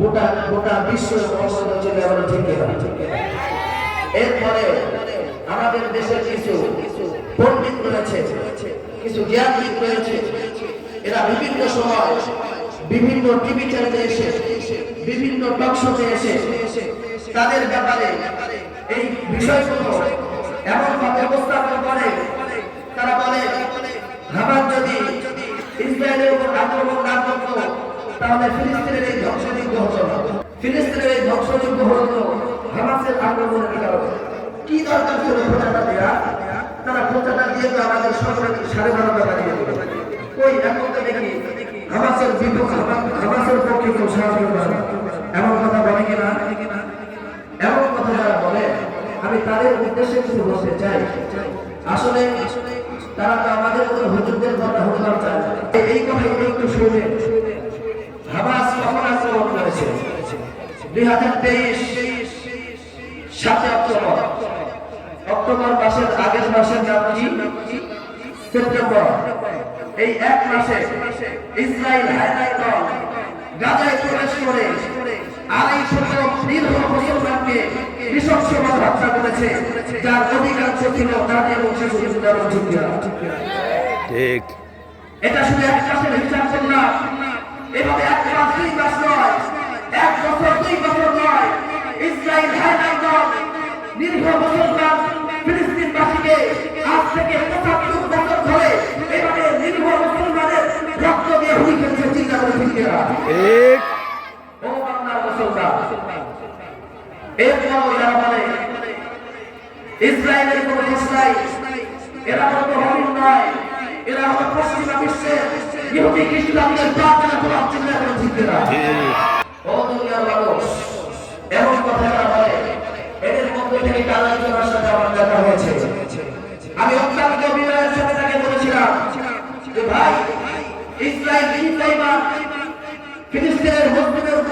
গোটা গোটা বিশ্ব অবস্থা চলে আমরা ঠিক এরপরে আমাদের দেশের কিছু পণ্ডিত রয়েছে, কিছু জ্ঞানবিদ রয়েছে, এরা বিভিন্ন সময় বিভিন্ন টিভি চ্যানেলে এসে, বিভিন্ন টক শোতে এসে তাদের ব্যাপারে এই বিষয়গুলো এমন ভাবে উপস্থাপন করে। তারা বলে হামাস যদি ইসরায়েলের উপর আক্রমণ না করতো, তাহলে ফিলিস্তিনের এই ধ্বংসযজ্ঞ হতো হামাসের আক্রমণের কারণে। কি দরকার ছিল খোঁজাটা দেওয়া তারা খোঁজাটা দিয়ে তো আমাদের সরকার সাড়ে বারোটা বানিয়ে দিল। ওই এখন তো দেখি হামাসের বিপক্ষ, হামাসের পক্ষে কেউ সাহায্য করে। এমন কথা বলে কিনা? এমন কথা যারা বলে, আমি তাদের উদ্দেশ্যে কিছু বলতে চাই। আসলে তারা তো আমাদের মতো হুজুরদের কথা হতে চায় এই কথা একটু শুনে হামাস কখন আক্রমণ করেছে দুই হাজার তেইশ সাতই অক্টোবর। অক্টোবর মাসের আগের মাসের নাম কি? সেপ্টেম্বর। এই এক মাসে ইসরায়েল হায়দার দল গাজায় প্রবেশ করে আড়াইশো নির্ভ মুসলমানকে নৃশংসভাবে হত্যা করেছে যার অধিকাংশ ছিল নারী এবং শিশু ঠিক। এটা শুধু এক মাসের হিসাব করলাম এভাবে এক মাস দুই মাস ঠিক এরপরও যারা বলে ইসরায়েলের কোন নাই এরা হলো হরিণ নয় এরা হলো পশ্চিমা বিশ্বের ইহুদি খ্রিস্টানদের প্রার্থনা করা চিন্তা করে জিততে না ও দুনিয়ার মানুষ এমন কথা যারা বলে এদের মধ্যে থেকে কালাইজনের সাথে আমার দেখা হয়েছে আমি অত্যন্ত বিনয়ের সাথে তাকে বলেছিলাম যে ভাই, ইসরায়েল কি চাইবা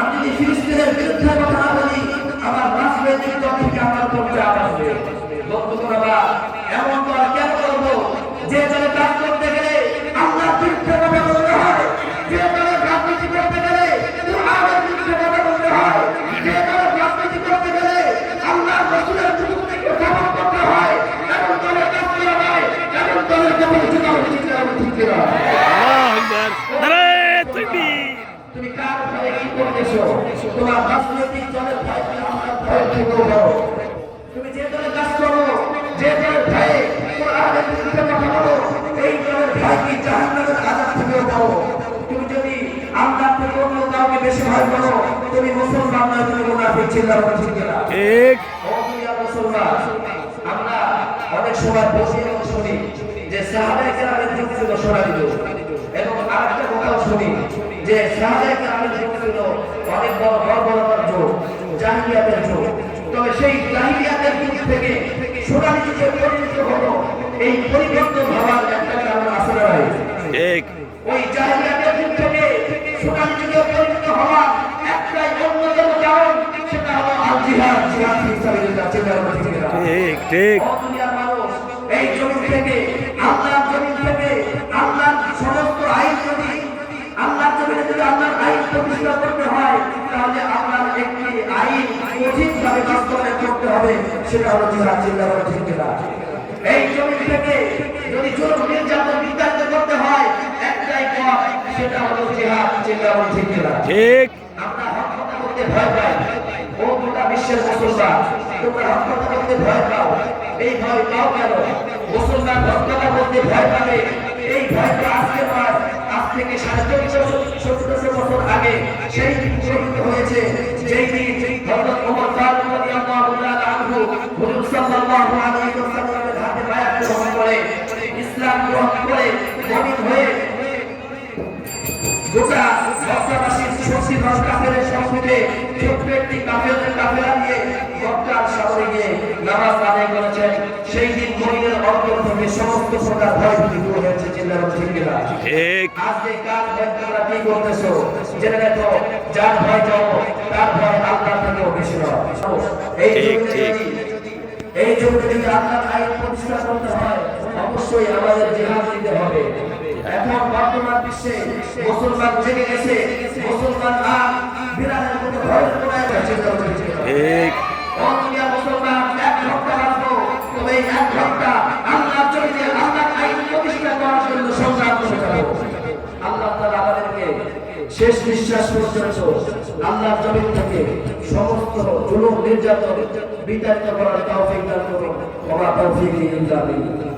আমি যদি ফিলিস্তিনের বিরুদ্ধে কথা বলি, আমার রাজনৈতিক দল থেকে আমার উপর আসবে বন্ধুরা এমন দল কেন করব যে দলে কাজ করতে গেলে আল্লাহর বিরুদ্ধে কথা বলতে হয় যে দলের রাজনীতি করতে গেলে কোরআনের বিরুদ্ধে কথা বলতে হয় যে দলের রাজনীতি করতে গেলে আল্লাহর রসুলের বিরুদ্ধে কথা করতে হয় এমন দলের কাজ করা হয় এমন দলের কথা চিন্তা করে চিন্তা করে ঠিক করা হয় নারায়ণ তকবীর তুমি কার ভয়ে কি তোমার রাজনৈতিক দলের ভয় কি ভয় থেকেও বড় তুমি যে দলে কাজ করো যে দলের ভয়ে কোরআনের বিরুদ্ধে কথা বলো এই দলের ভয় কি জাহান্নামের আযাব থেকেও বড় তুমি যদি আল্লাহ থেকে অন্য কাউকে বেশি ভয় করো তুমি মুসলমান নয় তুমি মুনাফিক চিল্লা বলে ঠিক না। ঠিক। ও দুনিয়া মুসলমান আমরা অনেক সময় বসে এবং শুনি যে সাহাবায়ে কেরামের যুগ ছিল সোনালী যুগ এবং আরেকটা কথাও শুনি যে সাহাবায়ে কেরামের অনেক বড় বর্বরতার যুগ জাহিলিয়াতের যুগ তবে সেই জাহিলিয়াতের যুগ থেকে সোনালী যুগে পরিণত হলো। এই পরিবর্তন হওয়ার একটা কারণ ভাই। ঠিক ওই জাহিলিয়াতের যুগ থেকে সোনালী যুগে পরিণত হওয়ার একটাই অন্যতম কারণ সেটা হলো আল জিহাদ জিহাদ হিসাবে যেটা চিন্তা ঠিক ঠিক। এই জমিন থেকে আল্লাহর প্রতিষ্ঠা করতে হয় তাহলে আল্লাহর একটি আইন কঠিনভাবে বাস্তবায়ন করতে হবে সেটা হলো জিহাদ চিন্তা করে ঠিক না এই জমিন থেকে যদি জুলুম নির্যাতন বিতাড়িত করতে হয় একটাই পথ সেটা হলো জিহাদ চিন্তা করে ঠিক না ঠিক। আমরা হক কথা বলতে ভয় পায় ও গোটা বিশ্বের মুসলমান তোমরা হক কথা বলতে ভয় পাও। এই ভয় পাও কেন? মুসলমান হক কথা বলতে ভয় পাবে। এই ভয় তো আজকে আজ থেকে সাড়ে বছর আগে সেই দিন প্রকৃত হয়েছে যেই দিন হযরত ওমর ফারুক রাদিয়াল্লাহু তাআলা আনহু হুজুর সাল্লাল্লাহু আলাইহি ওয়াসাল্লামের হাতে বায়াত গ্রহণ করে ইসলাম গ্রহণ করে মুমিন হয়ে গোটা মক্কাবাসীর শক্তি দশ কাফেরের সম্মুখে ছোট্ট একটি কাফেরের কাফেরা নিয়ে মক্কার শহরে গিয়ে নামাজ আদায় করেছেন। সেই দিন মহিলের অন্তর থেকে সমস্ত প্রকার ভয় ভীতি দূর হয়েছে চিন্তার ঠিক। আজকে কার কি করতেছো জেনে দেখো যার ভয় যাও তার ভয় আল্লাহ থেকেও বেশি এই যদি এই যুগে যদি আল্লাহর আইন প্রতিষ্ঠা করতে হয় অবশ্যই আমাদের জিহাদ দিতে হবে। এখন বর্তমান বিশ্বে মুসলমান জেগে গেছে মুসলমান শেষ নিঃশ্বাস পর্যন্ত আল্লাহর জমিন থেকে সমস্ত জুলুম, নির্যাতন বিতাড়িত করার তৌফিক দান করুন। ওমা তৌফিক ইল্লা বিল্লাহ